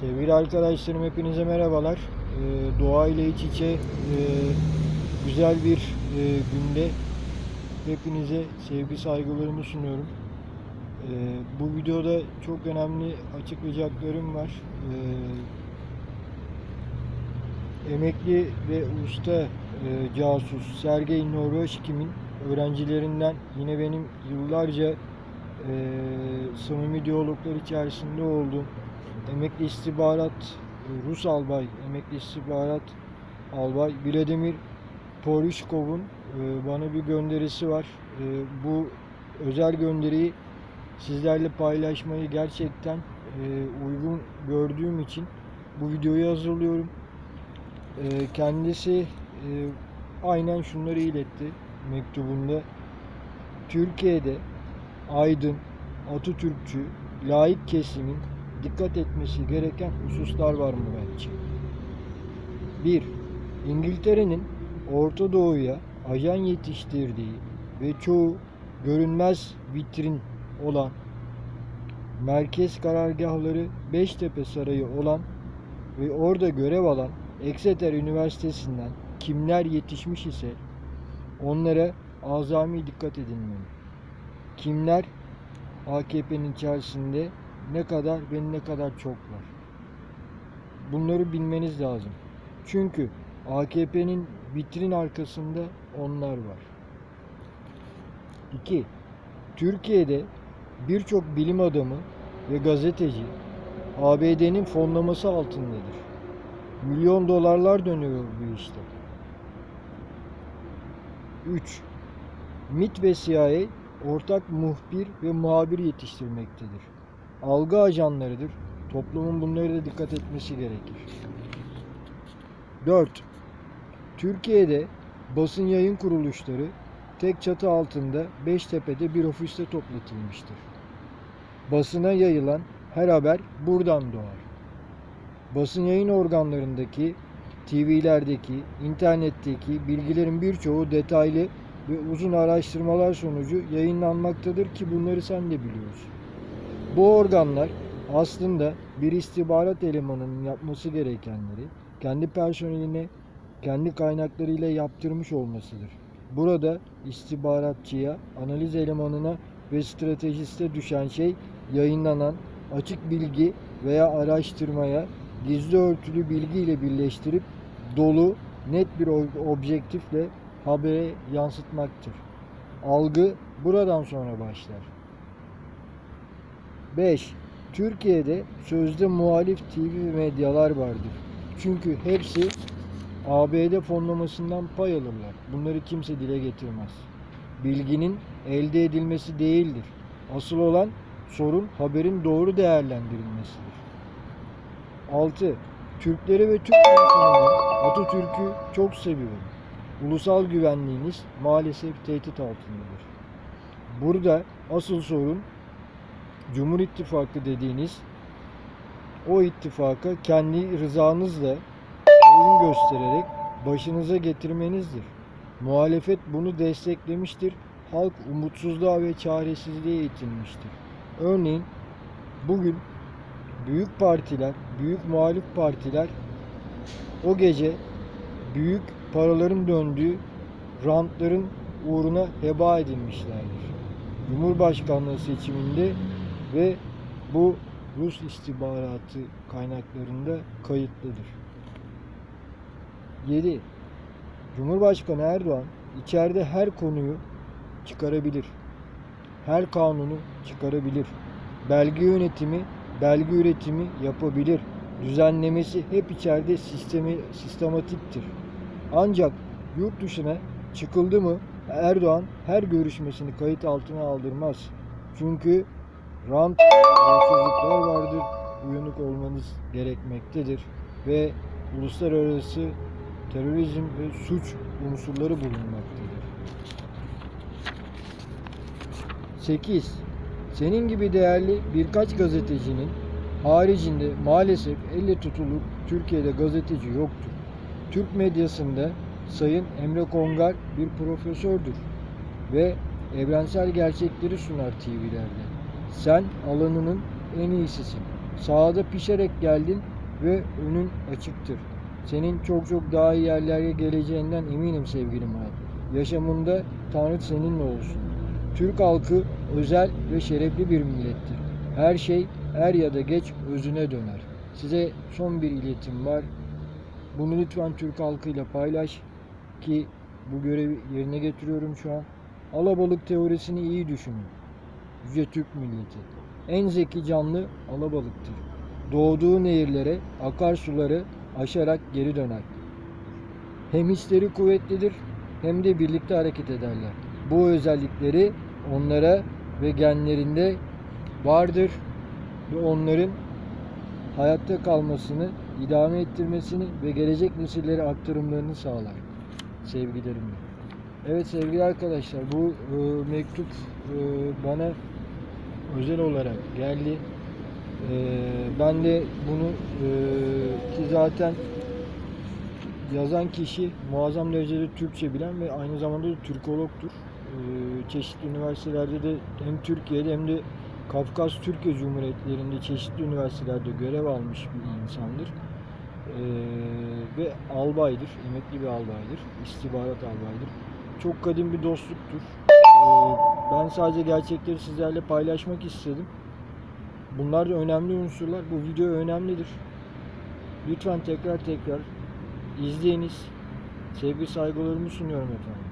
Sevgili arkadaşlarım hepinize merhabalar. Ee, doğa ile iç içe e, güzel bir e, günde hepinize sevgi saygılarımı sunuyorum. Ee, bu videoda çok önemli açıklayacaklarım var. Ee, emekli ve usta e, casus Sergey Norveçkim'in öğrencilerinden yine benim yıllarca e, samimi diyaloglar içerisinde olduğum emekli istihbarat Rus albay, emekli istihbarat albay Vladimir Porishkov'un e, bana bir gönderisi var. E, bu özel gönderiyi sizlerle paylaşmayı gerçekten e, uygun gördüğüm için bu videoyu hazırlıyorum. Kendisi aynen şunları iletti mektubunda. Türkiye'de aydın, Atatürkçü, laik kesimin dikkat etmesi gereken hususlar var mı bence? 1. İngiltere'nin Orta Doğu'ya ajan yetiştirdiği ve çoğu görünmez vitrin olan merkez karargahları Beştepe Sarayı olan ve orada görev alan Exeter Üniversitesi'nden kimler yetişmiş ise onlara azami dikkat edilmeli. Kimler AKP'nin içerisinde ne kadar ve ne kadar çok var. Bunları bilmeniz lazım. Çünkü AKP'nin vitrin arkasında onlar var. 2. Türkiye'de birçok bilim adamı ve gazeteci ABD'nin fonlaması altındadır. Milyon dolarlar dönüyor bu işte. 3. MIT ve CIA ortak muhbir ve muhabir yetiştirmektedir. Algı ajanlarıdır. Toplumun bunlara da dikkat etmesi gerekir. 4. Türkiye'de basın yayın kuruluşları tek çatı altında Beştepe'de bir ofiste toplatılmıştır. Basına yayılan her haber buradan doğar. Basın yayın organlarındaki, TV'lerdeki, internetteki bilgilerin birçoğu detaylı ve uzun araştırmalar sonucu yayınlanmaktadır ki bunları sen de biliyorsun. Bu organlar aslında bir istihbarat elemanının yapması gerekenleri kendi personeline, kendi kaynaklarıyla yaptırmış olmasıdır. Burada istihbaratçıya, analiz elemanına ve stratejiste düşen şey yayınlanan açık bilgi veya araştırmaya gizli örtülü bilgi ile birleştirip dolu, net bir ob- objektifle habere yansıtmaktır. Algı buradan sonra başlar. 5. Türkiye'de sözde muhalif TV medyalar vardır. Çünkü hepsi ABD fonlamasından pay alırlar. Bunları kimse dile getirmez. Bilginin elde edilmesi değildir. Asıl olan sorun haberin doğru değerlendirilmesidir. 6. Türkleri ve Türk insanını Atatürk'ü çok seviyorum. Ulusal güvenliğiniz maalesef tehdit altındadır. Burada asıl sorun Cumhur İttifakı dediğiniz o ittifaka kendi rızanızla oyun göstererek başınıza getirmenizdir. Muhalefet bunu desteklemiştir. Halk umutsuzluğa ve çaresizliğe itilmiştir. Örneğin bugün büyük partiler, büyük muhalif partiler o gece büyük paraların döndüğü rantların uğruna heba edilmişlerdir. Cumhurbaşkanlığı seçiminde ve bu Rus istihbaratı kaynaklarında kayıtlıdır. 7. Cumhurbaşkanı Erdoğan içeride her konuyu çıkarabilir. Her kanunu çıkarabilir. Belge yönetimi, belge üretimi yapabilir. Düzenlemesi hep içeride sistemi, sistematiktir. Ancak yurt dışına çıkıldı mı Erdoğan her görüşmesini kayıt altına aldırmaz. Çünkü rant yolsuzluklar vardır. Uyanık olmanız gerekmektedir. Ve uluslararası terörizm ve suç unsurları bulunmaktadır. 8. Senin gibi değerli birkaç gazetecinin haricinde maalesef elle tutulur Türkiye'de gazeteci yoktur. Türk medyasında Sayın Emre Kongar bir profesördür ve evrensel gerçekleri sunar TV'lerde. Sen alanının en iyisisin. Sahada pişerek geldin ve önün açıktır. Senin çok çok daha iyi yerlere geleceğinden eminim sevgili Murat. Yaşamında Tanrı seninle olsun. Türk halkı özel ve şerefli bir millettir. Her şey er ya da geç özüne döner. Size son bir iletim var. Bunu lütfen Türk halkıyla paylaş ki bu görevi yerine getiriyorum şu an. Alabalık teorisini iyi düşünün. Yüce Türk milleti. En zeki canlı alabalıktır. Doğduğu nehirlere, akarsuları aşarak geri döner. Hem hisleri kuvvetlidir hem de birlikte hareket ederler. Bu özellikleri onlara ve genlerinde vardır ve onların hayatta kalmasını, idame ettirmesini ve gelecek nesillere aktarımlarını sağlar. Sevgilerimle. Evet sevgili arkadaşlar bu e, mektup e, bana özel olarak geldi. E, ben de bunu e, ki zaten yazan kişi muazzam derecede Türkçe bilen ve aynı zamanda da Türkologtur. E, çeşitli üniversitelerde de hem Türkiye'de hem de Kafkas Türkiye Cumhuriyetlerinde çeşitli üniversitelerde görev almış bir insandır. E, ve albaydır, emekli bir albaydır, istihbarat albaydır. Çok kadim bir dostluktur. E, ben sadece gerçekleri sizlerle paylaşmak istedim. Bunlar da önemli unsurlar. Bu video önemlidir. Lütfen tekrar tekrar izleyiniz. Sevgi saygılarımı sunuyorum efendim.